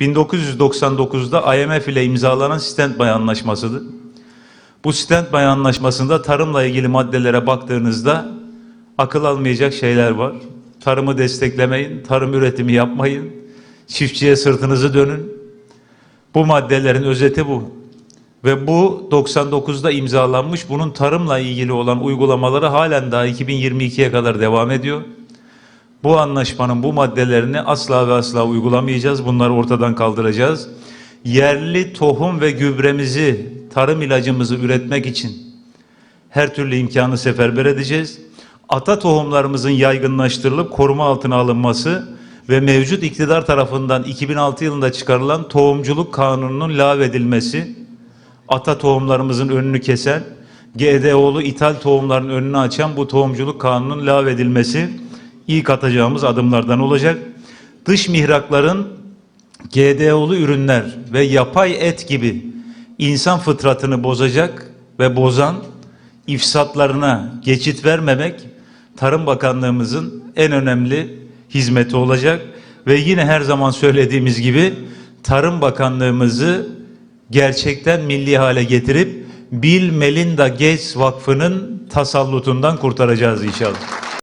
1999'da IMF ile imzalanan Standby Anlaşması'dır. Bu Standby Anlaşması'nda tarımla ilgili maddelere baktığınızda akıl almayacak şeyler var. Tarımı desteklemeyin, tarım üretimi yapmayın, çiftçiye sırtınızı dönün. Bu maddelerin özeti bu. Ve bu 99'da imzalanmış. Bunun tarımla ilgili olan uygulamaları halen daha 2022'ye kadar devam ediyor. Bu anlaşmanın bu maddelerini asla ve asla uygulamayacağız. Bunları ortadan kaldıracağız. Yerli tohum ve gübremizi, tarım ilacımızı üretmek için her türlü imkanı seferber edeceğiz. Ata tohumlarımızın yaygınlaştırılıp koruma altına alınması ve mevcut iktidar tarafından 2006 yılında çıkarılan tohumculuk kanununun lağvedilmesi, ata tohumlarımızın önünü kesen, GDO'lu ithal tohumların önünü açan bu tohumculuk kanunun lağvedilmesi ilk atacağımız adımlardan olacak. Dış mihrakların GDO'lu ürünler ve yapay et gibi insan fıtratını bozacak ve bozan ifsatlarına geçit vermemek Tarım Bakanlığımızın en önemli hizmeti olacak ve yine her zaman söylediğimiz gibi Tarım Bakanlığımızı gerçekten milli hale getirip Bill Melinda Gates Vakfı'nın tasallutundan kurtaracağız inşallah.